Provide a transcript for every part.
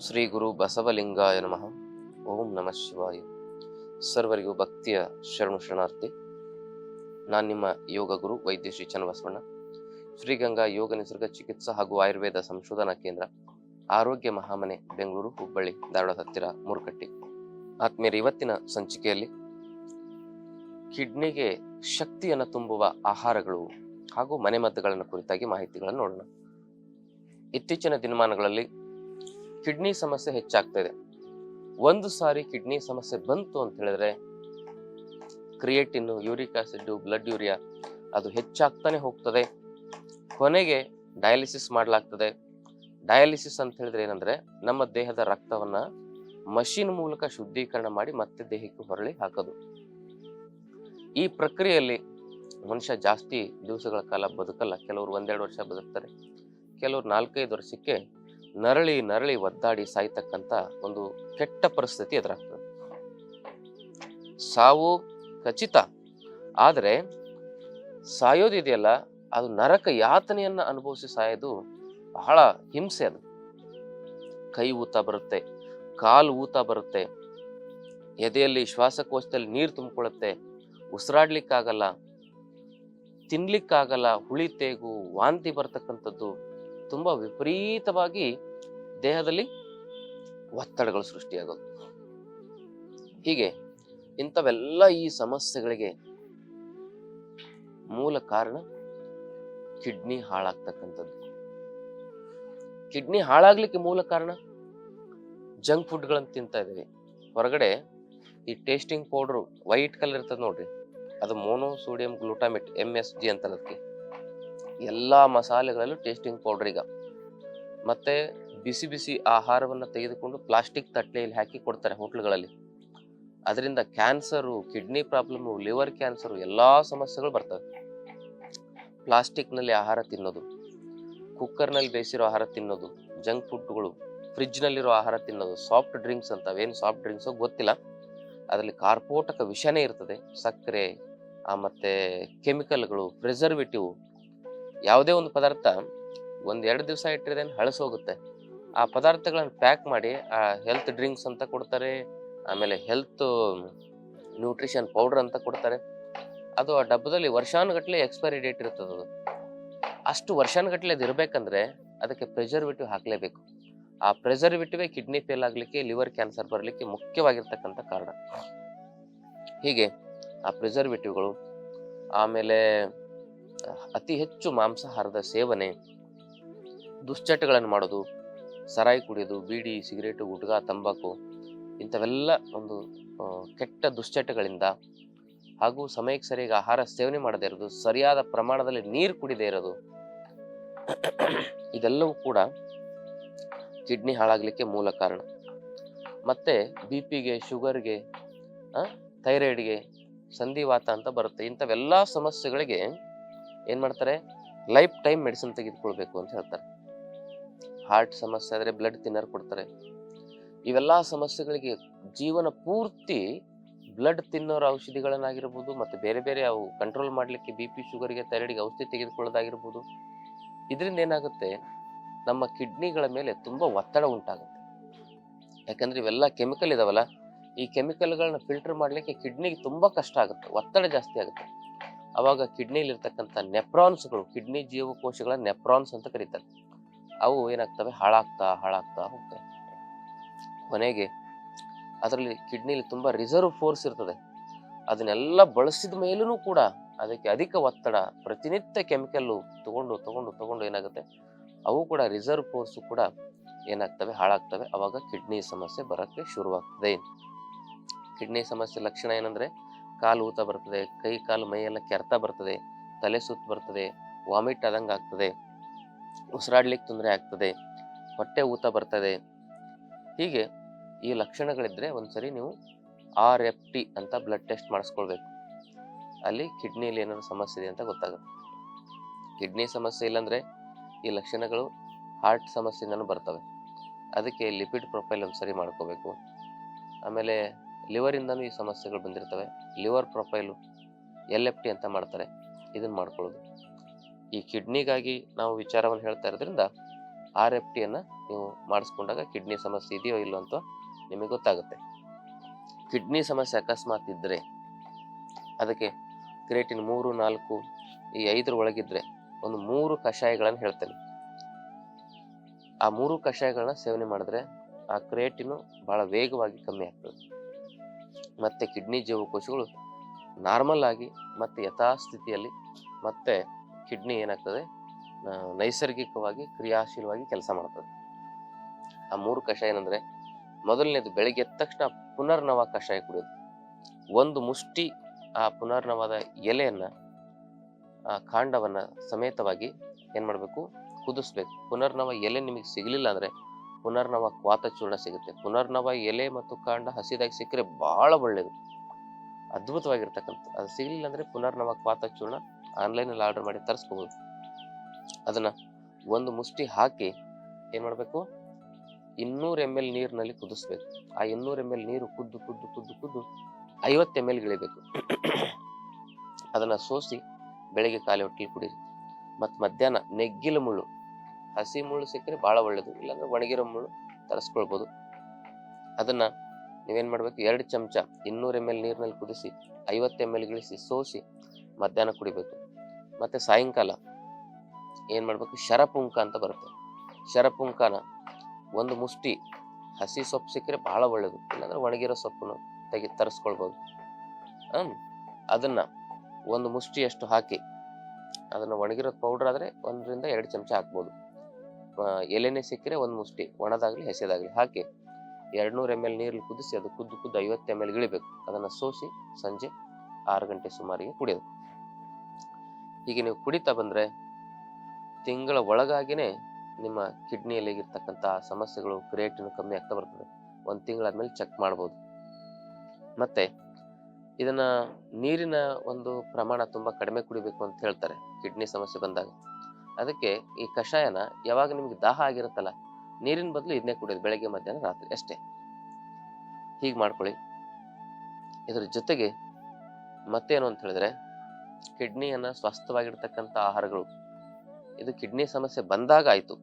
ಶ್ರೀ ಗುರು ಬಸವಲಿಂಗಾಯ ನಮಃ. ಓಂ ನಮಃ ಶಿವಾಯ. ಸರ್ವರಿಗೂ ಭಕ್ತಿಯ ಶರಣು ಶರಣಾರ್ಥಿ. ನಾನು ನಿಮ್ಮ ಯೋಗ ಗುರು ವೈದ್ಯ ಶ್ರೀ ಚನ್ನಬಸವಣ್ಣ. ಶ್ರೀಗಂಗಾ ಯೋಗ ನಿಸರ್ಗ ಚಿಕಿತ್ಸಾ ಹಾಗೂ ಆಯುರ್ವೇದ ಸಂಶೋಧನಾ ಕೇಂದ್ರ, ಆರೋಗ್ಯ ಮಹಾಮನೆ, ಬೆಂಗಳೂರು, ಹುಬ್ಬಳ್ಳಿ, ಧಾರವಾಡ ಹತ್ತಿರ ಮೂರುಕಟ್ಟಿ. ಆತ್ಮೀಯರ, ಇವತ್ತಿನ ಸಂಚಿಕೆಯಲ್ಲಿ ಕಿಡ್ನಿಗೆ ಶಕ್ತಿಯನ್ನು ತುಂಬುವ ಆಹಾರಗಳು ಹಾಗೂ ಮನೆಮದ್ದುಗಳನ್ನು ಕುರಿತಾಗಿ ಮಾಹಿತಿಗಳನ್ನು ನೋಡೋಣ. ಇತ್ತೀಚಿನ ದಿನಮಾನಗಳಲ್ಲಿ ಕಿಡ್ನಿ ಸಮಸ್ಯೆ ಹೆಚ್ಚಾಗ್ತಾ ಇದೆ. ಒಂದು ಸಾರಿ ಕಿಡ್ನಿ ಸಮಸ್ಯೆ ಬಂತು ಅಂತ ಹೇಳಿದ್ರೆ creatine, uric acid, blood urea ಅದು ಹೆಚ್ಚಾಗ್ತಾನೆ ಹೋಗ್ತದೆ. ಕೊನೆಗೆ ಡಯಾಲಿಸಿಸ್ ಮಾಡಲಾಗ್ತದೆ. ಡಯಾಲಿಸಿಸ್ ಅಂತ ಹೇಳಿದ್ರೆ ಏನಂದ್ರೆ ನಮ್ಮ ದೇಹದ ರಕ್ತವನ್ನ ಮಷಿನ್ ಮೂಲಕ ಶುದ್ಧೀಕರಣ ಮಾಡಿ ಮತ್ತೆ ದೇಹಕ್ಕೆ ಹೊರಳಿ ಹಾಕೋದು. ಈ ಪ್ರಕ್ರಿಯೆಯಲ್ಲಿ ಮನುಷ್ಯ ಜಾಸ್ತಿ ದಿವಸಗಳ ಕಾಲ ಬದುಕಲ್ಲ. ಕೆಲವರು ಒಂದೆರಡು ವರ್ಷ ಬದುಕ್ತಾರೆ. ಕೆಲವರು ನಾಲ್ಕೈದು ವರ್ಷಕ್ಕೆ ನರಳಿ ನರಳಿ ಒದ್ದಾಡಿ ಸಾಯ್ತಕ್ಕಂಥ ಒಂದು ಕೆಟ್ಟ ಪರಿಸ್ಥಿತಿ ಎದುರಾಗ್ತದೆ. ಸಾವು ಖಚಿತ. ಆದರೆ ಸಾಯೋದಿದೆಯಲ್ಲ, ಅದು ನರಕ ಯಾತನೆಯನ್ನು ಅನುಭವಿಸಿ ಸಾಯೋದು ಬಹಳ ಹಿಂಸೆ ಅದು. ಕೈ ಊತ ಬರುತ್ತೆ, ಕಾಲು ಊತ ಬರುತ್ತೆ, ಎದೆಯಲ್ಲಿ ಶ್ವಾಸಕೋಶದಲ್ಲಿ ನೀರು ತುಂಬಿಕೊಳ್ಳುತ್ತೆ, ಉಸಿರಾಡ್ಲಿಕ್ಕಾಗಲ್ಲ, ತಿನ್ಲಿಕ್ಕಾಗಲ್ಲ, ಹುಳಿ ತೇಗು, ವಾಂತಿ ಬರ್ತಕ್ಕಂಥದ್ದು ತುಂಬ ವಿಪರೀತವಾಗಿ ದೇಹದಲ್ಲಿ ಒತ್ತಡಗಳು ಸೃಷ್ಟಿಯಾಗೋದು. ಹೀಗೆ ಇಂಥವೆಲ್ಲ ಈ ಸಮಸ್ಯೆಗಳಿಗೆ ಮೂಲ ಕಾರಣ ಕಿಡ್ನಿ ಹಾಳಾಗ್ತಕ್ಕಂಥದ್ದು. ಕಿಡ್ನಿ ಹಾಳಾಗ್ಲಿಕ್ಕೆ ಮೂಲ ಕಾರಣ ಜಂಕ್ ಫುಡ್ಗಳನ್ನು ತಿಂತಾ ಇದ್ದೀವಿ. ಹೊರಗಡೆ ಈ ಟೇಸ್ಟಿಂಗ್ ಪೌಡ್ರು ವೈಟ್ ಕಲರ್ ಇರ್ತದೆ ನೋಡ್ರಿ. ಅದು mono sodium glutamate M S G ಅಂತ ಅದಕ್ಕೆ ಎಲ್ಲ ಮಸಾಲೆಗಳಲ್ಲೂ ಟೇಸ್ಟಿಂಗ್ ಪೌಡರ್ ಈಗ. ಮತ್ತೆ ಬಿಸಿ ಬಿಸಿ ಆಹಾರವನ್ನು ತೆಗೆದುಕೊಂಡು ಪ್ಲಾಸ್ಟಿಕ್ ತಟ್ಟೆಯಲ್ಲಿ ಹಾಕಿ ಕೊಡ್ತಾರೆ ಹೋಟ್ಲುಗಳಲ್ಲಿ. ಅದರಿಂದ cancer, kidney problem liver cancer ಎಲ್ಲ ಸಮಸ್ಯೆಗಳು ಬರ್ತವೆ. ಪ್ಲಾಸ್ಟಿಕ್ನಲ್ಲಿ ಆಹಾರ ತಿನ್ನೋದು, ಕುಕ್ಕರ್ನಲ್ಲಿ ಬೇಯಿಸಿರೋ ಆಹಾರ ತಿನ್ನೋದು, ಜಂಕ್ ಫುಡ್ಗಳು, ಫ್ರಿಜ್ನಲ್ಲಿರೋ ಆಹಾರ ತಿನ್ನೋದು, ಸಾಫ್ಟ್ ಡ್ರಿಂಕ್ಸ್ ಅಂತ ಅವೇನು ಸಾಫ್ಟ್ ಡ್ರಿಂಕ್ಸೋ ಗೊತ್ತಿಲ್ಲ. ಅದರಲ್ಲಿ ಕಾರ್ಪೋಟಕ ವಿಷನೇ ಇರ್ತದೆ. ಸಕ್ಕರೆ ಮತ್ತೆ ಕೆಮಿಕಲ್ಗಳು, ಪ್ರಿಸರ್ವೇಟಿವ್, ಯಾವುದೇ ಒಂದು ಪದಾರ್ಥ ಒಂದು ಎರಡು ದಿವಸ ಇಟ್ಟಿರೋದೇನು ಹಳಸೋಗುತ್ತೆ. ಆ ಪದಾರ್ಥಗಳನ್ನು ಪ್ಯಾಕ್ ಮಾಡಿ, ಆ ಹೆಲ್ತ್ ಡ್ರಿಂಕ್ಸ್ ಅಂತ ಕೊಡ್ತಾರೆ, ಆಮೇಲೆ ಹೆಲ್ತ್ ನ್ಯೂಟ್ರಿಷನ್ ಪೌಡರ್ ಅಂತ ಕೊಡ್ತಾರೆ. ಅದು ಆ ಡಬ್ಬದಲ್ಲಿ ವರ್ಷಾನುಗಟ್ಟಲೆ ಎಕ್ಸ್ಪೈರಿ ಡೇಟ್ ಇರ್ತದೆ ಅದು. ಅಷ್ಟು ವರ್ಷಾನುಗಟ್ಲೆ ಅದು ಇರಬೇಕಂದ್ರೆ ಅದಕ್ಕೆ ಪ್ರೆಸರ್ವೇಟಿವ್ ಹಾಕಲೇಬೇಕು. ಆ ಪ್ರೆಸರ್ವೇಟಿವೇ ಕಿಡ್ನಿ ಫೇಲ್ ಆಗಲಿಕ್ಕೆ ಲಿವರ್ ಕ್ಯಾನ್ಸರ್ ಬರಲಿಕ್ಕೆ ಮುಖ್ಯವಾಗಿರ್ತಕ್ಕಂಥ ಕಾರಣ. ಹೀಗೆ ಆ ಪ್ರಿಸರ್ವೇಟಿವ್ಗಳು ಆಮೇಲೆ ಅತಿ ಹೆಚ್ಚು ಮಾಂಸಾಹಾರದ ಸೇವನೆ, ದುಶ್ಚಟಗಳನ್ನು ಮಾಡೋದು ಸರಾಯಿ ಕುಡಿಯೋದು, ಬೀಡಿ, ಸಿಗರೇಟು ಗುಟ್ಗ ತಂಬಾಕು ಇಂಥವೆಲ್ಲ ಒಂದು ಕೆಟ್ಟ ದುಶ್ಚಟಗಳಿಂದ ಹಾಗೂ ಸಮಯಕ್ಕೆ ಸರಿಯಾಗಿ ಆಹಾರ ಸೇವನೆ ಮಾಡದೇ ಇರೋದು, ಸರಿಯಾದ ಪ್ರಮಾಣದಲ್ಲಿ ನೀರು ಕುಡಿದೇ ಇರೋದು, ಇದೆಲ್ಲವೂ ಕೂಡ ಕಿಡ್ನಿ ಹಾಳಾಗಲಿಕ್ಕೆ ಮೂಲ ಕಾರಣ. ಮತ್ತು ಬಿ ಪಿಗೆ ಶುಗರ್ಗೆ ಥೈರಾಯ್ಡ್ಗೆ ಸಂಧಿವಾತ ಅಂತ ಬರುತ್ತೆ. ಇಂಥವೆಲ್ಲ ಸಮಸ್ಯೆಗಳಿಗೆ ಏನು ಮಾಡ್ತಾರೆ? ಲೈಫ್ ಟೈಮ್ ಮೆಡಿಸಿನ್ ತೆಗೆದುಕೊಳ್ಬೇಕು ಅಂತ ಹೇಳ್ತಾರೆ. ಹಾರ್ಟ್ ಸಮಸ್ಯೆ ಆದರೆ ಬ್ಲಡ್ ತಿನ್ನರ್ ಕೊಡ್ತಾರೆ. ಇವೆಲ್ಲ ಸಮಸ್ಯೆಗಳಿಗೆ ಜೀವನ ಪೂರ್ತಿ ಬ್ಲಡ್ ತಿನ್ನೋರ ಔಷಧಿಗಳನ್ನಾಗಿರ್ಬೋದು ಮತ್ತು ಬೇರೆ ಬೇರೆ ಅವು ಕಂಟ್ರೋಲ್ ಮಾಡಲಿಕ್ಕೆ ಬಿ ಪಿ ಶುಗರ್ಗೆ ಥೈರಾಯ್ಡ್ಗೆ ಔಷಧಿ ತೆಗೆದುಕೊಳ್ಳೋದಾಗಿರ್ಬೋದು. ಇದರಿಂದ ಏನಾಗುತ್ತೆ? ನಮ್ಮ ಕಿಡ್ನಿಗಳ ಮೇಲೆ ತುಂಬ ಒತ್ತಡ ಉಂಟಾಗುತ್ತೆ. ಯಾಕಂದರೆ ಇವೆಲ್ಲ ಕೆಮಿಕಲ್ ಇದಾವಲ್ಲ, ಈ ಕೆಮಿಕಲ್ಗಳನ್ನ ಫಿಲ್ಟರ್ ಮಾಡಲಿಕ್ಕೆ ಕಿಡ್ನಿಗೆ ತುಂಬ ಕಷ್ಟ ಆಗುತ್ತೆ, ಒತ್ತಡ ಜಾಸ್ತಿ ಆಗುತ್ತೆ. ಆವಾಗ ಕಿಡ್ನಿಲಿರ್ತಕ್ಕಂಥ ನೆಪ್ರಾನ್ಸ್ಗಳು ಕಿಡ್ನಿ ಜೀವಕೋಶಗಳ ನೆಪ್ರಾನ್ಸ್ ಅಂತ ಕರೀತಾರೆ. ಅವು ಏನಾಗ್ತವೆ? ಹಾಳಾಗ್ತಾ ಹಾಳಾಗ್ತಾ ಹೋಗ್ತವೆ ಕೊನೆಗೆ ಅದರಲ್ಲಿ ಕಿಡ್ನಿಲಿ ತುಂಬಾ ರಿಸರ್ವ್ ಫೋರ್ಸ್ ಇರ್ತದೆ. ಅದನ್ನೆಲ್ಲ ಬಳಸಿದ ಮೇಲೂ ಕೂಡ ಅದಕ್ಕೆ ಅಧಿಕ ಒತ್ತಡ, ಪ್ರತಿನಿತ್ಯ ಕೆಮಿಕಲ್ಲು ತಗೊಂಡು ತಗೊಂಡು ತಗೊಂಡು ಏನಾಗುತ್ತೆ? ಅವು ಕೂಡ ರಿಸರ್ವ್ ಫೋರ್ಸ್ ಕೂಡ ಏನಾಗ್ತವೆ? ಹಾಳಾಗ್ತವೆ. ಅವಾಗ ಕಿಡ್ನಿ ಸಮಸ್ಯೆ ಬರೋಕ್ಕೆ ಶುರುವಾಗ್ತದೆ. ಕಿಡ್ನಿ ಸಮಸ್ಯೆ ಲಕ್ಷಣ ಏನಂದ್ರೆ ಕಾಲು ಊತ ಬರ್ತದೆ, ಕೈ, ಕಾಲು, ಮೈಯೆಲ್ಲ ಕೆರೆತ ಬರ್ತದೆ, ತಲೆ ಸುತ್ತ ಬರ್ತದೆ ವಾಮಿಟ್ ಆದಂಗೆ ಆಗ್ತದೆ. ಉಸಿರಾಡ್ಲಿಕ್ಕೆ ತೊಂದರೆ ಆಗ್ತದೆ, ಹೊಟ್ಟೆ ಊತ ಬರ್ತದೆ. ಹೀಗೆ ಈ ಲಕ್ಷಣಗಳಿದ್ದರೆ ಒಂದು ಸರಿ ನೀವು ಆರ್ ಎಫ್ ಟಿ ಅಂತ ಬ್ಲಡ್ ಟೆಸ್ಟ್ ಮಾಡಿಸ್ಕೊಳ್ಬೇಕು. ಅಲ್ಲಿ ಕಿಡ್ನಿಯಲ್ಲಿ ಏನಾದ್ರು ಸಮಸ್ಯೆ ಇದೆ ಅಂತ ಗೊತ್ತಾಗುತ್ತೆ. ಕಿಡ್ನಿ ಸಮಸ್ಯೆ ಇಲ್ಲಾಂದರೆ ಈ ಲಕ್ಷಣಗಳು ಹಾರ್ಟ್ ಸಮಸ್ಯೆಯಿಂದನೂ ಬರ್ತವೆ. ಅದಕ್ಕೆ ಲಿಪಿಡ್ ಪ್ರೊಫೈಲ್ ಒಂದು ಸರಿ ಮಾಡ್ಕೋಬೇಕು. ಆಮೇಲೆ ಲಿವರಿಂದನೂ ಈ ಸಮಸ್ಯೆಗಳು ಬಂದಿರ್ತವೆ. Liver profile L F T ಅಂತ ಮಾಡ್ತಾರೆ. ಇದನ್ನು ಮಾಡ್ಕೊಳ್ಳೋದು. ಈ ಕಿಡ್ನಿಗಾಗಿ ನಾವು ವಿಚಾರವನ್ನು ಹೇಳ್ತಾ ಇರೋದ್ರಿಂದ ಆರ್ ಎಫ್ ಟಿಯನ್ನು ನೀವು ಮಾಡಿಸ್ಕೊಂಡಾಗ ಕಿಡ್ನಿ ಸಮಸ್ಯೆ ಇದೆಯೋ ಇಲ್ಲೋ ಅಂತ ನಿಮಗೆ ಗೊತ್ತಾಗುತ್ತೆ. ಕಿಡ್ನಿ ಸಮಸ್ಯೆ ಅಕಸ್ಮಾತ್ ಇದ್ದರೆ ಅದಕ್ಕೆ ಕ್ರಿಯೇಟಿನ್ ಮೂರು, ನಾಲ್ಕು, ಈ ಐದರ ಒಳಗಿದ್ರೆ ಒಂದು ಮೂರು ಕಷಾಯಗಳನ್ನು ಹೇಳ್ತೇನೆ. ಆ ಮೂರು ಕಷಾಯಗಳನ್ನ ಸೇವನೆ ಮಾಡಿದ್ರೆ ಆ ಕ್ರಿಯೇಟಿನು ಬಹಳ ವೇಗವಾಗಿ ಕಮ್ಮಿ ಆಗ್ತದೆ. ಮತ್ತೆ ಕಿಡ್ನಿ ಜೀವಕೋಶಗಳು ನಾರ್ಮಲ್ ಆಗಿ ಮತ್ತೆ ಯಥಾಸ್ಥಿತಿಯಲ್ಲಿ ಮತ್ತೆ ಕಿಡ್ನಿ ಏನಾಗ್ತದೆ? ನೈಸರ್ಗಿಕವಾಗಿ, ಕ್ರಿಯಾಶೀಲವಾಗಿ ಕೆಲಸ ಮಾಡ್ತದೆ. ಆ ಮೂರು ಕಷಾಯ ಏನಂದ್ರೆ, ಮೊದಲನೇದು ಬೆಳಗ್ಗೆ ಎದ್ದ ತಕ್ಷಣ ಪುನರ್ನವ ಕಷಾಯ ಕುಡಿಯೋದು. ಒಂದು ಮುಷ್ಟಿ ಆ ಪುನರ್ನವದ ಎಲೆಯನ್ನ, ಆ ಕಾಂಡವನ್ನ ಸಮೇತವಾಗಿ ಏನ್ ಮಾಡಬೇಕು? ಕುದಿಸ್ಬೇಕು. ಪುನರ್ನವ ಎಲೆ ನಿಮಗೆ ಸಿಗಲಿಲ್ಲ ಅಂದ್ರೆ, ಪುನರ್ನವ ಕ್ವಾತ ಚೂರ್ಣ ಸಿಗುತ್ತೆ. ಪುನರ್ನವ ಎಲೆ ಮತ್ತು ಕಾಂಡ ಹಸಿದಾಗಿ ಸಿಕ್ಕರೆ ಬಹಳ ಒಳ್ಳೆಯದು ಅದ್ಭುತವಾಗಿರ್ತಕ್ಕಂಥ, ಅದು ಸಿಗಲಿಲ್ಲ ಅಂದ್ರೆ ಪುನರ್ನವ ಕ್ವಾತ ಚೂರ್ಣ ಆನ್ಲೈನಲ್ಲಿ ಆರ್ಡರ್ ಮಾಡಿ ತರಿಸ್ಕೋಬಹುದು ಅದನ್ನ ಒಂದು ಮುಷ್ಟಿ ಹಾಕಿ ಏನು ಮಾಡಬೇಕು? ಇನ್ನೂರು ಎಂ ಎಲ್ ನೀರಿನಲ್ಲಿ ಕುದಿಸ್ಬೇಕು. ಆ ಇನ್ನೂರು ಎಂ ಎಲ್ ನೀರು ಕುದ್ದು ಕುದ್ದು ಕುದ್ದು ಕುದ್ದು ಐವತ್ತು ಎಂ ಎಲ್ ಗಿಳಿಬೇಕು ಅದನ್ನ ಸೋಸಿ ಬೆಳಗ್ಗೆ ಖಾಲಿ ಹೊಟ್ಟೆಲಿ ಕುಡೀರಿ. ಮತ್ತು ಮಧ್ಯಾಹ್ನ ನೆಗ್ಗಿಲು ಮುಳ್ಳು, ಹಸಿ ಮುಳ್ಳು ಸಿಕ್ಕರೆ ಭಾಳ ಒಳ್ಳೇದು. ಇಲ್ಲಾಂದ್ರೆ ಒಣಗಿರೋ ಮುಳ್ಳು ತರಿಸ್ಕೊಳ್ಬೋದು. ಅದನ್ನ ನೀವೇನು ಮಾಡ್ಬೇಕು? ಎರಡು ಚಮಚ ಇನ್ನೂರು ಎಂ ಎಲ್ ನೀರಿನಲ್ಲಿ ಕುದಿಸಿ ಐವತ್ತು ಎಂ ಎಲ್ ಗಿಳಿಸಿ ಸೋಸಿ ಮಧ್ಯಾಹ್ನ ಕುಡಿಬೇಕು. ಮತ್ತೆ ಸಾಯಂಕಾಲ ಏನ್ ಮಾಡ್ಬೇಕು? ಶರಪುಂಕ ಅಂತ ಬರುತ್ತೆ. ಶರಪುಂಕನ ಒಂದು ಮುಷ್ಟಿ, ಹಸಿ ಸೊಪ್ಪು ಸಿಕ್ಕರೆ ಬಹಳ ಒಳ್ಳೇದು. ಇಲ್ಲಾಂದ್ರೆ ಒಣಗಿರೋ ಸೊಪ್ಪನ್ನು ತೆಗಿ, ತರಿಸ್ಕೊಳ್ಬೋದು. ಹ್ಮ್. ಅದನ್ನ ಒಂದು ಮುಷ್ಟಿಯಷ್ಟು ಹಾಕಿ, ಅದನ್ನ ಒಣಗಿರೋದು ಪೌಡರ್ ಆದ್ರೆ ಒಂದರಿಂದ ಎರಡು ಚಮಚ ಹಾಕ್ಬೋದು. ಎಲೆನೆ ಸಿಕ್ಕರೆ ಒಂದು ಮುಷ್ಟಿ, ಒಣದಾಗ್ಲಿ ಹಸಿದಾಗ್ಲಿ ಹಾಕಿ ಎರಡ್ನೂರ ಎಂ ಎಲ್ ನೀರಲ್ಲಿ ಕುದಿಸಿ ಅದು ಕುದ್ದು ಕುದ್ದು ಐವತ್ತು ಎಂ ಎಲ್ ಇಳಿಬೇಕು. ಅದನ್ನ ಸೋಸಿ ಸಂಜೆ ಆರು ಗಂಟೆ ಸುಮಾರಿಗೆ ಕುಡಿಯೋದು. ಹೀಗೆ ನೀವು ಕುಡಿತಾ ಬಂದ್ರೆ ತಿಂಗಳ ಒಳಗಾಗಿನೇ ನಿಮ್ಮ ಕಿಡ್ನಿಯಲ್ಲಿ ಇರ್ತಕ್ಕಂಥ ಸಮಸ್ಯೆಗಳು ಕ್ರಿಯೇಟಿನ್ ಕಮ್ಮಿ ಆಗ್ತಾ ಬರ್ತದೆ. ಒಂದು ತಿಂಗಳಾದ್ಮೇಲೆ ಚೆಕ್ ಮಾಡ್ಬೋದು. ಮತ್ತೆ ಇದನ್ನ ನೀರಿನ ಒಂದು ಪ್ರಮಾಣ ತುಂಬಾ ಕಡಿಮೆ ಕುಡಿಬೇಕು ಅಂತ ಹೇಳ್ತಾರೆ ಕಿಡ್ನಿ ಸಮಸ್ಯೆ ಬಂದಾಗ. ಅದಕ್ಕೆ ಈ ಕಷಾಯನ ಯಾವಾಗ ನಿಮ್ಗೆ ದಾಹ ಆಗಿರುತ್ತಲ್ಲ, ನೀರಿನ ಬದಲು ಇದನ್ನೇ ಕುಡಿಯೋದು ಬೆಳಗ್ಗೆ, ಮಧ್ಯಾಹ್ನ, ರಾತ್ರಿ ಅಷ್ಟೇ. ಹೀಗೆ ಮಾಡ್ಕೊಳ್ಳಿ. ಇದ್ರ ಜೊತೆಗೆ ಮತ್ತೇನು ಅಂತ ಹೇಳಿದ್ರೆ ಕಿಡ್ನಿಯನ್ನ ಸ್ವಸ್ಥವಾಗಿರ್ತಕ್ಕಂಥ ಆಹಾರಗಳು. ಇದು ಕಿಡ್ನಿ ಸಮಸ್ಯೆ ಬಂದಾಗ ಆಯಿತು.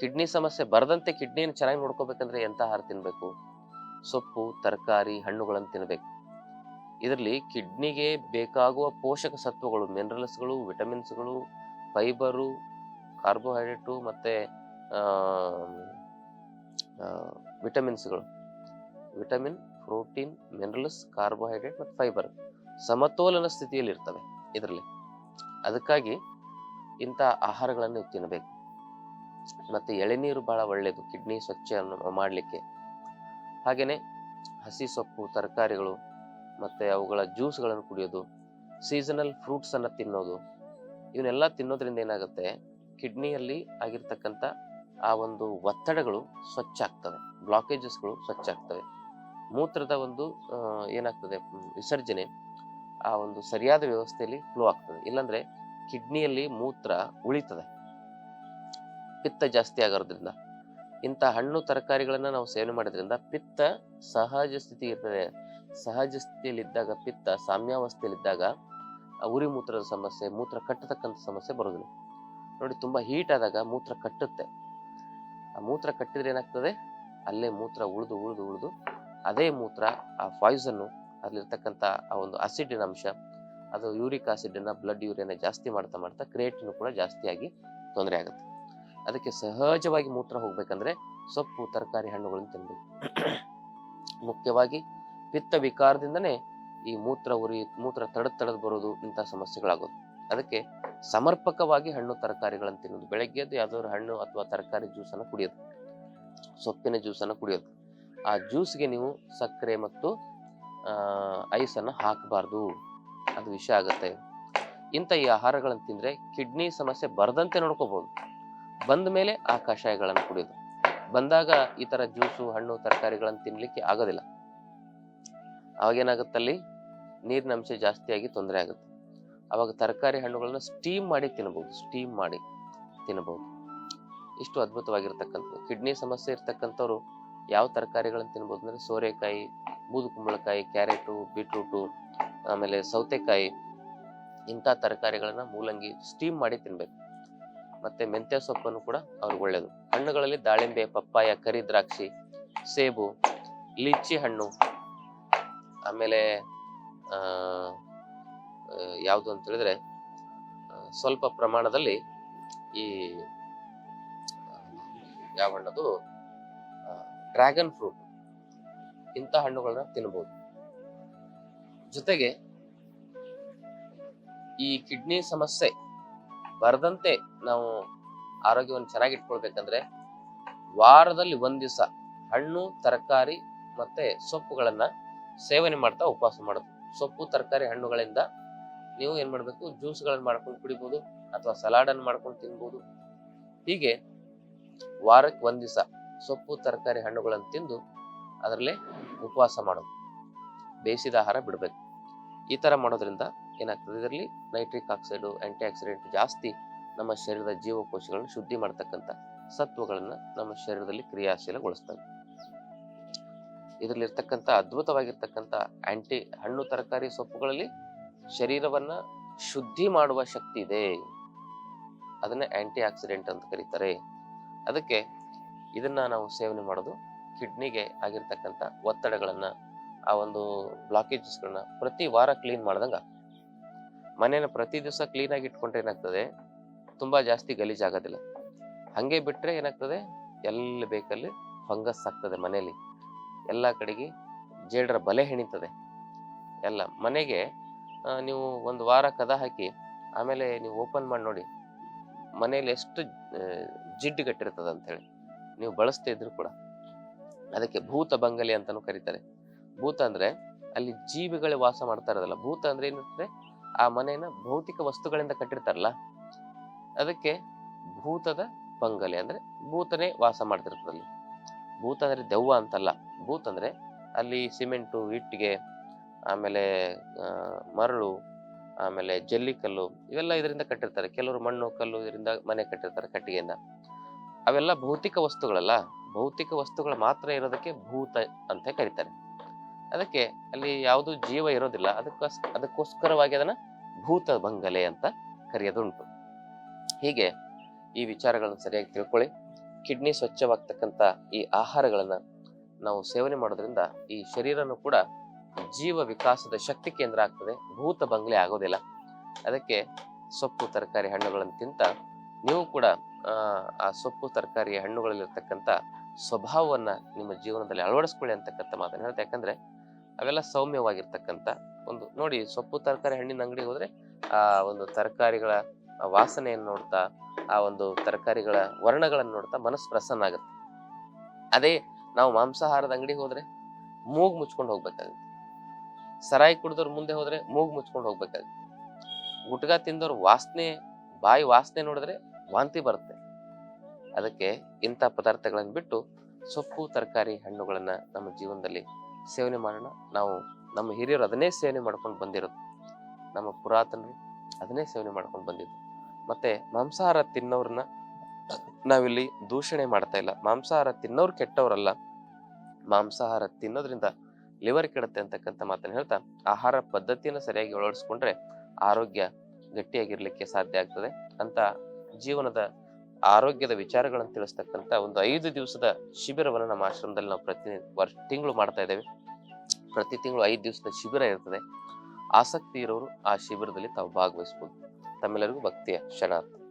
ಕಿಡ್ನಿ ಸಮಸ್ಯೆ ಬರದಂತೆ ಕಿಡ್ನಿಯನ್ನು ಚೆನ್ನಾಗಿ ನೋಡ್ಕೋಬೇಕಂದ್ರೆ ಎಂಥ ಆಹಾರ ತಿನ್ನಬೇಕು ಸೊಪ್ಪು, ತರಕಾರಿ, ಹಣ್ಣುಗಳನ್ನು ತಿನ್ನಬೇಕು ಇದರಲ್ಲಿ ಕಿಡ್ನಿಗೆ ಬೇಕಾಗುವ ಪೋಷಕ ಸತ್ವಗಳು ಮಿನರಲ್ಸ್ಗಳು ವಿಟಮಿನ್ಸ್ಗಳು ಫೈಬರು ಕಾರ್ಬೋಹೈಡ್ರೇಟು ಮತ್ತು ವಿಟಮಿನ್ಸ್ಗಳು ವಿಟಮಿನ್ ಪ್ರೋಟೀನ್, ಮಿನರಲ್ಸ್, ಕಾರ್ಬೋಹೈಡ್ರೇಟ್ ಮತ್ತು ಫೈಬರ್ ಸಮತೋಲನ ಸ್ಥಿತಿಯಲ್ಲಿ ಇರ್ತವೆ ಇದರಲ್ಲಿ. ಅದಕ್ಕಾಗಿ ಇಂಥ ಆಹಾರಗಳನ್ನು ತಿನ್ನಬೇಕು. ಮತ್ತು ಎಳೆನೀರು ಭಾಳ ಒಳ್ಳೆಯದು ಕಿಡ್ನಿ ಸ್ವಚ್ಛ ಮಾಡಲಿಕ್ಕೆ. ಹಾಗೆಯೇ ಹಸಿ ಸೊಪ್ಪು, ತರಕಾರಿಗಳು ಮತ್ತು ಅವುಗಳ ಜ್ಯೂಸ್ಗಳನ್ನು ಕುಡಿಯೋದು, ಸೀಸನಲ್ ಫ್ರೂಟ್ಸನ್ನು ತಿನ್ನೋದು, ಇವನ್ನೆಲ್ಲ ತಿನ್ನೋದ್ರಿಂದ ಏನಾಗುತ್ತೆ? ಕಿಡ್ನಿಯಲ್ಲಿ ಆಗಿರ್ತಕ್ಕಂಥ ಆ ಒಂದು ಒತ್ತಡಗಳು ಸ್ವಚ್ಛ ಆಗ್ತವೆ, ಬ್ಲಾಕೇಜಸ್ಗಳು ಸ್ವಚ್ಛ ಆಗ್ತವೆ. ಮೂತ್ರದ ಒಂದು ಏನಾಗ್ತದೆ ವಿಸರ್ಜನೆ ಆ ಒಂದು ಸರಿಯಾದ ವ್ಯವಸ್ಥೆಯಲ್ಲಿ ಫ್ಲೋ ಆಗ್ತದೆ. ಇಲ್ಲಾಂದ್ರೆ ಕಿಡ್ನಿಯಲ್ಲಿ ಮೂತ್ರ ಉಳಿತದೆ. ಪಿತ್ತ ಜಾಸ್ತಿ ಆಗೋದ್ರಿಂದ. ಇಂಥ ಹಣ್ಣು ತರಕಾರಿಗಳನ್ನು ನಾವು ಸೇವನೆ ಮಾಡೋದ್ರಿಂದ ಪಿತ್ತ ಸಹಜ ಸ್ಥಿತಿ ಇರ್ತದೆ ಸಹಜ ಸ್ಥಿತಿಯಲ್ಲಿದ್ದಾಗ ಪಿತ್ತ ಸಾಮ್ಯಾವಸ್ಥೆಯಲ್ಲಿದ್ದಾಗ ಉರಿ ಮೂತ್ರದ ಸಮಸ್ಯೆ, ಮೂತ್ರ ಕಟ್ಟತಕ್ಕಂಥ ಸಮಸ್ಯೆ ಬರೋದಿಲ್ಲ ನೋಡಿ, ತುಂಬಾ ಹೀಟ್ ಆದಾಗ ಮೂತ್ರ ಕಟ್ಟುತ್ತೆ. ಆ ಮೂತ್ರ ಕಟ್ಟಿದ್ರೆ ಏನಾಗ್ತದೆ? ಅಲ್ಲೇ ಮೂತ್ರ ಉಳಿದು ಉಳಿದು ಉಳಿದು ಅದೇ ಮೂತ್ರ, ಆ ಪಾಯ್ಸನ್ನು ಅಲ್ಲಿರ್ತಕ್ಕಂಥ ಆ ಒಂದು ಆಸಿಡಿನ ಅಂಶ, ಅದು ಯೂರಿಕ್ ಆಸಿಡನ್ನ ಬ್ಲಡ್ ಯೂರಿಯನ್ನ ಜಾಸ್ತಿ ಮಾಡ್ತಾ ಮಾಡ್ತಾ ಕ್ರಿಯೇಟಿನ್ ಕೂಡ ಜಾಸ್ತಿಯಾಗಿ ತೊಂದರೆ ಆಗುತ್ತೆ. ಅದಕ್ಕೆ ಸಹಜವಾಗಿ ಮೂತ್ರ ಹೋಗ್ಬೇಕಂದ್ರೆ ಸೊಪ್ಪು, ತರಕಾರಿ ಹಣ್ಣುಗಳನ್ನು ತಿನ್ನಬೇಕು ಮುಖ್ಯವಾಗಿ ಪಿತ್ತ ವಿಕಾರದಿಂದನೇ ಈ ಮೂತ್ರ ಉರಿ, ಮೂತ್ರ ತಡದ್ ತಡದ್ ಬರೋದು ಇಂಥ ಸಮಸ್ಯೆಗಳಾಗೋದು. ಅದಕ್ಕೆ ಸಮರ್ಪಕವಾಗಿ ಹಣ್ಣು, ತರಕಾರಿಗಳನ್ನು ತಿನ್ನೋದು ಬೆಳಗ್ಗೆದ್ದು ಯಾವ್ದಾದ್ರು ಹಣ್ಣು ಅಥವಾ ತರಕಾರಿ ಜ್ಯೂಸನ್ನು ಕುಡಿಯೋದು. ಸೊಪ್ಪಿನ ಜ್ಯೂಸನ್ನು ಕುಡಿಯೋದು. ಆ ಜ್ಯೂಸ್ಗೆ ನೀವು ಸಕ್ಕರೆ ಮತ್ತು ಐಸನ್ನು ಹಾಕಬಾರ್ದು. ಅದು ವಿಷ ಆಗುತ್ತೆ. ಇಂಥ ಈ ಆಹಾರಗಳನ್ನು ತಿಂದರೆ ಕಿಡ್ನಿ ಸಮಸ್ಯೆ ಬರದಂತೆ ನೋಡ್ಕೋಬೋದು. ಬಂದ ಮೇಲೆ ಆ ಕಷಾಯಗಳನ್ನು ಕುಡಿಯೋದು. ಬಂದಾಗ ಈ ಥರ ಜ್ಯೂಸು, ಹಣ್ಣು, ತರಕಾರಿಗಳನ್ನು ತಿನ್ನಲಿಕ್ಕೆ ಆಗೋದಿಲ್ಲ. ಅವಾಗೇನಾಗುತ್ತಲ್ಲಿ ನೀರಿನ ಅಂಶ ಜಾಸ್ತಿಯಾಗಿ ತೊಂದರೆ ಆಗುತ್ತೆ. ಅವಾಗ ತರಕಾರಿ ಹಣ್ಣುಗಳನ್ನು ಸ್ಟೀಮ್ ಮಾಡಿ ತಿನ್ನಬಹುದು ಸ್ಟೀಮ್ ಮಾಡಿ ತಿನ್ನಬಹುದು ಇಷ್ಟು ಅದ್ಭುತವಾಗಿರ್ತಕ್ಕಂಥದ್ದು. ಕಿಡ್ನಿ ಸಮಸ್ಯೆ ಇರ್ತಕ್ಕಂಥವ್ರು ಯಾವ ತರಕಾರಿಗಳನ್ನು ತಿನ್ಬೋದು ಅಂದ್ರೆ ಸೋರೆಕಾಯಿ, ಬೂದು ಕುಂಬಳಕಾಯಿ, ಕ್ಯಾರೆಟು, ಬೀಟ್ರೂಟು, ಆಮೇಲೆ ಸೌತೆಕಾಯಿ, ಇಂಥ ತರಕಾರಿಗಳನ್ನು ಮೂಲಂಗಿ ಸ್ಟೀಮ್ ಮಾಡಿ ತಿನ್ಬೇಕು. ಮತ್ತೆ ಮೆಂತ್ಯ ಸೊಪ್ಪನ್ನು ಕೂಡ ಅವ್ರಿಗೆ ಒಳ್ಳೆಯದು ಹಣ್ಣುಗಳಲ್ಲಿ ದಾಳಿಂಬೆ, ಪಪ್ಪಾಯ, ಕರಿ ದ್ರಾಕ್ಷಿ, ಸೇಬು ಲಿಚ್ಚಿ ಹಣ್ಣು, ಆಮೇಲೆ ಯಾವುದು ಅಂತ ಹೇಳಿದ್ರೆ ಸ್ವಲ್ಪ ಪ್ರಮಾಣದಲ್ಲಿ ಈ ಯಾವ ಹಣ್ಣದು? ಡ್ರ್ಯಾಗನ್ ಫ್ರೂಟ್ ಇಂಥ ಹಣ್ಣುಗಳನ್ನ ತಿನ್ಬೋದು. ಜೊತೆಗೆ ಈ ಕಿಡ್ನಿ ಸಮಸ್ಯೆ ಬರದಂತೆ ನಾವು ಆರೋಗ್ಯವನ್ನು ಚೆನ್ನಾಗಿ ಇಟ್ಕೊಳ್ಬೇಕಂದ್ರೆ ವಾರದಲ್ಲಿ ಒಂದ್ ದಿವಸ ಹಣ್ಣು, ತರಕಾರಿ ಮತ್ತೆ ಸೊಪ್ಪುಗಳನ್ನ ಸೇವನೆ ಮಾಡ್ತಾ ಉಪವಾಸ ಮಾಡೋದು. ಸೊಪ್ಪು, ತರಕಾರಿ ಹಣ್ಣುಗಳಿಂದ ನೀವು ಏನ್ ಮಾಡ್ಬೇಕು? ಜ್ಯೂಸ್ಗಳನ್ನು ಮಾಡ್ಕೊಂಡು ಕುಡಿಬಹುದು ಅಥವಾ ಸಲಾಡ್ ಅನ್ನು ಮಾಡ್ಕೊಂಡು ತಿನ್ಬಹುದು ಹೀಗೆ ವಾರಕ್ಕೆ ಒಂದ್ ದಿವಸ ಸೊಪ್ಪು, ತರಕಾರಿ ಹಣ್ಣುಗಳನ್ನು ತಿಂದು ಅದರಲ್ಲೇ ಉಪವಾಸ ಮಾಡೋದು. ಬೇಯಿಸಿದ ಆಹಾರ ಬಿಡಬೇಕು. ಈ ಥರ ಮಾಡೋದ್ರಿಂದ ಏನಾಗ್ತದೆ? ಇದರಲ್ಲಿ ನೈಟ್ರಿಕ್ ಆಕ್ಸೈಡು ಆಂಟಿ ಆಕ್ಸಿಡೆಂಟ್ ಜಾಸ್ತಿ ನಮ್ಮ ಶರೀರದ ಜೀವಕೋಶಗಳನ್ನು ಶುದ್ಧಿ ಮಾಡ್ತಕ್ಕಂಥ ಸತ್ವಗಳನ್ನು ನಮ್ಮ ಶರೀರದಲ್ಲಿ ಕ್ರಿಯಾಶೀಲಗೊಳಿಸ್ತವೆ. ಇದರಲ್ಲಿರ್ತಕ್ಕಂಥ ಅದ್ಭುತವಾಗಿರ್ತಕ್ಕಂಥ ಆ್ಯಂಟಿ ಹಣ್ಣು, ತರಕಾರಿ ಸೊಪ್ಪುಗಳಲ್ಲಿ ಶರೀರವನ್ನು ಶುದ್ಧಿ ಮಾಡುವ ಶಕ್ತಿ ಇದೆ. ಅದನ್ನೇ ಆ್ಯಂಟಿ ಆಕ್ಸಿಡೆಂಟ್ ಅಂತ ಕರೀತಾರೆ. ಅದಕ್ಕೆ ಇದನ್ನ ನಾವು ಸೇವನೆ ಮಾಡೋದು ಕಿಡ್ನಿಗೆ ಆಗಿರ್ತಕ್ಕಂಥ ಒತ್ತಡಗಳನ್ನ, ಆ ಒಂದು ಬ್ಲಾಕೇಜಸ್ಗಳನ್ನ ಪ್ರತಿ ವಾರ ಕ್ಲೀನ್ ಮಾಡ್ದಂಗ ಮನೇನ ಪ್ರತಿ ದಿವಸ ಕ್ಲೀನ್ ಆಗಿ ಇಟ್ಕೊಂಡ್ರೆ ಏನಾಗ್ತದೆ? ತುಂಬಾ ಜಾಸ್ತಿ ಗಲೀಜಾಗೋದಿಲ್ಲ ಹಂಗೆ ಬಿಟ್ರೆ ಏನಾಗ್ತದೆ? ಎಲ್ಲಿ ಬೇಕಲ್ಲಿ ಫಂಗಸ್ ಆಗ್ತದೆ ಮನೆಯಲ್ಲಿ ಎಲ್ಲ ಕಡೆಗೆ ಜೇಡರ ಬಲೆ ಹೆಣಿತದೆ. ಎಲ್ಲ ಮನೆಗೆ ನೀವು ಒಂದು ವಾರ ಕದ ಹಾಕಿ, ಆಮೇಲೆ ನೀವು ಓಪನ್ ಮಾಡಿ ನೋಡಿ ಮನೆಯಲ್ಲಿ ಎಷ್ಟು ಜಿಡ್ಡು ಕಟ್ಟಿರ್ತದೆ ಅಂತ ಹೇಳಿ ನೀವು ಬಳಸ್ತಾ ಇದ್ರು ಕೂಡ. ಅದಕ್ಕೆ ಭೂತ ಬಂಗಲೆ ಅಂತಾನು ಕರೀತಾರೆ. ಭೂತ ಅಂದ್ರೆ ಅಲ್ಲಿ ಜೀವಿಗಳು ವಾಸ ಮಾಡ್ತಾ ಇರೋದಲ್ಲ. ಭೂತ ಅಂದ್ರೆ ಏನಿರ್ತದೆ ಆ ಮನೆಯನ್ನ ಭೌತಿಕ ವಸ್ತುಗಳಿಂದ ಕಟ್ಟಿರ್ತಾರಲ್ಲ. ಅದಕ್ಕೆ ಭೂತದ ಬಂಗಲೆ ಅಂದ್ರೆ ಭೂತನೇ ವಾಸ ಮಾಡ್ತಿರ್ತದಲ್ಲಿ. ಭೂತ ಅಂದ್ರೆ ದೆವ್ವ ಅಂತಲ್ಲ. ಭೂತ ಅಂದ್ರೆ ಅಲ್ಲಿ ಸಿಮೆಂಟು, ಇಟ್ಟಿಗೆ, ಆಮೇಲೆ ಮರಳು, ಆಮೇಲೆ ಜಲ್ಲಿಕಲ್ಲು ಇವೆಲ್ಲ ಇದರಿಂದ ಕಟ್ಟಿರ್ತಾರೆ. ಕೆಲವರು ಮಣ್ಣು, ಕಲ್ಲು ಇದರಿಂದ ಮನೆ ಕಟ್ಟಿರ್ತಾರೆ ಕಟ್ಟಿಗೆಯಿಂದ. ಅವೆಲ್ಲ ಭೌತಿಕ ವಸ್ತುಗಳಲ್ಲ. ಭೌತಿಕ ವಸ್ತುಗಳು ಮಾತ್ರ ಇರೋದಕ್ಕೆ ಭೂತ ಅಂತ ಕರೀತಾರೆ. ಅದಕ್ಕೆ ಅಲ್ಲಿ ಯಾವುದು ಜೀವ ಇರೋದಿಲ್ಲ. ಅದಕ್ಕೋಸ್, ಅದಕ್ಕೋಸ್ಕರವಾಗಿ ಅದನ್ನ ಭೂತ ಬಂಗಲೆ ಅಂತ ಕರೆಯೋದುಂಟು. ಹೀಗೆ ಈ ವಿಚಾರಗಳನ್ನು ಸರಿಯಾಗಿ ತಿಳ್ಕೊಳ್ಳಿ. ಕಿಡ್ನಿ ಸ್ವಚ್ಛವಾಗ್ತಕ್ಕಂಥ ಈ ಆಹಾರಗಳನ್ನು ನಾವು ಸೇವನೆ ಮಾಡೋದ್ರಿಂದ ಈ ಶರೀರನು ಕೂಡ ಜೀವ ವಿಕಾಸದ ಶಕ್ತಿ ಕೇಂದ್ರ ಆಗ್ತದೆ. ಭೂತ ಬಂಗ್ಲೆ ಆಗೋದಿಲ್ಲ. ಅದಕ್ಕೆ ಸೊಪ್ಪು, ತರಕಾರಿ, ಹಣ್ಣುಗಳನ್ನು ತಿಂತ ನೀವು ಕೂಡ ಆ, ಸೊಪ್ಪು ತರಕಾರಿ ಹಣ್ಣುಗಳಲ್ಲಿರ್ತಕ್ಕಂಥ ಸ್ವಭಾವವನ್ನ ನಿಮ್ಮ ಜೀವನದಲ್ಲಿ ಅಳವಡಿಸ್ಕೊಳ್ಳಿ ಅಂತಕ್ಕಂಥ ಮಾತನ್ನ ಹೇಳ್ತಾ ಯಾಕಂದ್ರೆ ಅವೆಲ್ಲ ಸೌಮ್ಯವಾಗಿರ್ತಕ್ಕಂಥ ಒಂದು ನೋಡಿ ಸೊಪ್ಪು ತರಕಾರಿ ಹಣ್ಣಿನ ಅಂಗಡಿಗೆ ಹೋದರೆ ಆ ಒಂದು ತರಕಾರಿಗಳ ವಾಸನೆಯನ್ನು ನೋಡ್ತಾ ಆ ಒಂದು ತರಕಾರಿಗಳ ವರ್ಣಗಳನ್ನು ನೋಡ್ತಾ ಮನಸ್ಸು ಪ್ರಸನ್ನ ಆಗುತ್ತೆ. ಅದೇ ನಾವು ಮಾಂಸಾಹಾರದ ಅಂಗಡಿಗೆ ಹೋದರೆ ಮೂಗು ಮುಚ್ಕೊಂಡು ಹೋಗ್ಬೇಕಾಗುತ್ತೆ. ಸರಾಯಿ ಕುಡಿದವ್ರ ಮುಂದೆ ಹೋದರೆ ಮೂಗು ಮುಚ್ಕೊಂಡು ಹೋಗ್ಬೇಕಾಗುತ್ತೆ. ಗುಟ್ಕಾ ತಿಂದವ್ರ ವಾಸನೆ ಬಾಯಿ ವಾಸನೆ ನೋಡಿದ್ರೆ ವಾಂತಿ ಬರುತ್ತೆ. ಅದಕ್ಕೆ ಇಂಥ ಪದಾರ್ಥಗಳನ್ನು ಬಿಟ್ಟು ಸೊಪ್ಪು, ತರಕಾರಿ, ಹಣ್ಣುಗಳನ್ನು ನಮ್ಮ ಜೀವನದಲ್ಲಿ ಸೇವನೆ ಮಾಡೋಣ. ನಾವು ನಮ್ಮ ಹಿರಿಯರು ಅದನ್ನೇ ಸೇವನೆ ಮಾಡ್ಕೊಂಡು ಬಂದಿರೋದು. ನಮ್ಮ ಪುರಾತನರು ಅದನ್ನೇ ಸೇವನೆ ಮಾಡ್ಕೊಂಡು ಬಂದಿದ್ದು. ಮತ್ತೆ ಮಾಂಸಾಹಾರ ತಿನ್ನೋರನ್ನ ನಾವಿಲ್ಲಿ ದೂಷಣೆ ಮಾಡ್ತಾ ಇಲ್ಲ. ಮಾಂಸಾಹಾರ ತಿನ್ನೋರು ಕೆಟ್ಟವರಲ್ಲ. ಮಾಂಸಾಹಾರ ತಿನ್ನೋದ್ರಿಂದ ಲಿವರ್ ಕೆಡುತ್ತೆ ಅಂತಕ್ಕಂಥ ಮಾತನ್ನು ಹೇಳ್ತಾ, ಆಹಾರ ಪದ್ಧತಿಯನ್ನು ಸರಿಯಾಗಿ ಅಳವಡಿಸ್ಕೊಂಡ್ರೆ ಆರೋಗ್ಯ ಗಟ್ಟಿಯಾಗಿರಲಿಕ್ಕೆ ಸಾಧ್ಯ ಆಗ್ತದೆ. ಅಂತ ಜೀವನದ ಆರೋಗ್ಯದ ವಿಚಾರಗಳನ್ನು ತಿಳಿಸ್ತಕ್ಕಂಥ ಒಂದು ಐದು ದಿವಸದ ಶಿಬಿರವನ್ನು ನಮ್ಮ ಆಶ್ರಮದಲ್ಲಿ ನಾವು ಪ್ರತಿ ವರ್ಷ ತಿಂಗಳು ಮಾಡ್ತಾ ಇದ್ದೇವೆ. ಪ್ರತಿ ತಿಂಗಳು ಐದು ದಿವಸದ ಶಿಬಿರ ಇರ್ತದೆ. ಆಸಕ್ತಿ ಇರೋರು ಆ ಶಿಬಿರದಲ್ಲಿ ತಾವು ಭಾಗವಹಿಸ್ಬೋದು. ತಮ್ಮೆಲ್ಲರಿಗೂ ಭಕ್ತಿಯ ಶರಣಾರ್ಥಿ